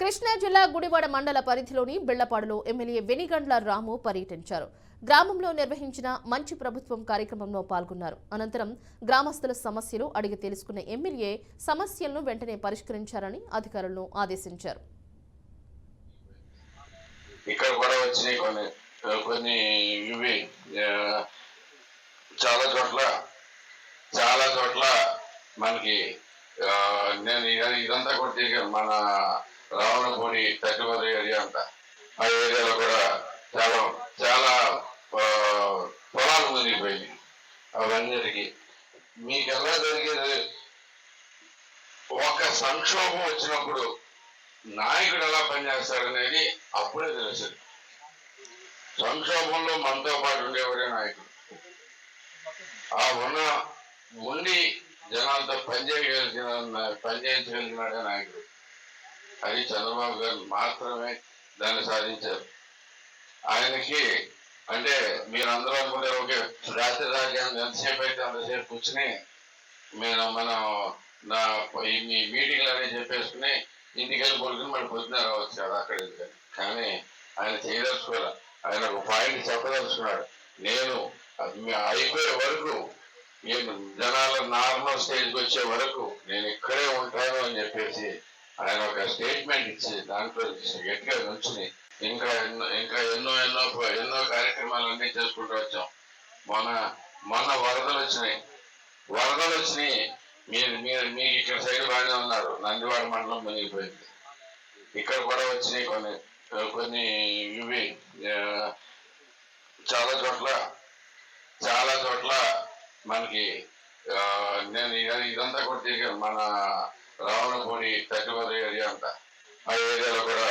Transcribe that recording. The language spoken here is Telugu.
కృష్ణా జిల్లా గుడివాడ మండల పరిధిలోని బిళ్ళపాడులో ఎమ్మెల్యే వెనిగండ్ల రాము పర్యటించారు. గ్రామంలో నిర్వహించిన మంచి ప్రభుత్వం కార్యక్రమంలో పాల్గొన్నారు. అనంతరం గ్రామస్తుల సమస్యలు అడిగి తెలుసుకున్న ఎమ్మెల్యే సమస్యలను వెంటనే పరిష్కరించారని అధికారులను ఆదేశించారు. ఇక్కడ కూడా కొన్ని కొన్ని ఇవి చాలా చోట్ల చాలా చోట్ల మనకి నేను ఇదంతా కూడా మన రావణపూడి తట్టుబడి ఏరియా అంతా ఆ ఏరియాలో కూడా చాలా చాలా పొలాలు మునిగిపోయింది అవన్నిటికీ. మీకు ఎలా జరిగేది? ఒక సంక్షోభం వచ్చినప్పుడు నాయకుడు ఎలా పనిచేస్తాడనేది అప్పుడే తెలుసు. సంక్షోభంలో మనతో పాటు ఉండేవాడే నాయకుడు. ఆ ఉన్న ఉండి జనాలతో పనిచేయగలిగిన పనిచేయించగలిగినాడే నాయకుడు. అది చంద్రబాబు గారు మాత్రమే దాన్ని సాధించారు. ఆయనకి అంటే మీరు అందరూ అనుకునే ఓకే రాత్రి రాజ్యాంగం ఎంతసేపు అయితే అంతసేపు కూర్చుని మేము మనం నా ఈ మీ మీటింగ్లు అనేది చెప్పేసుకుని ఇంటికి వెళ్ళి పడుకుని మరి పొద్దున రావచ్చు కదా అక్కడ కానీ ఆయన చేయదలుచుకోలే. ఆయన ఒక పాయింట్ చెప్పదలుచుకున్నాడు. నేను అయిపోయే వరకు నేను జనాల నార్మల్ స్టేజ్కి వచ్చే వరకు నేను ఇక్కడే ఉంటాను అని చెప్పేసి ఆయన ఒక స్టేట్మెంట్ ఇచ్చి దాంట్లో గట్టిగా నుంచుని ఇంకా ఎన్నో ఇంకా ఎన్నో ఎన్నో ఎన్నో కార్యక్రమాలు అన్నీ చేసుకుంటూ వచ్చాం. మొన్న మొన్న వరదలు వచ్చినాయి. వరదలు వచ్చినాయి. మీరు మీరు మీకు ఇక్కడ సైడ్ బాగానే ఉన్నారు. నందివాడ మండలం మునిగిపోయింది. ఇక్కడ కూడా వచ్చినాయి కొన్ని కొన్ని ఇవి చాలా చోట్ల చాలా చోట్ల మనకి నేను ఇదంతా కూడా తిరిగాను. మన రావణపూడి తట్టుబడి ఏరియా అంతా. ఆ ఏరియాలో కూడా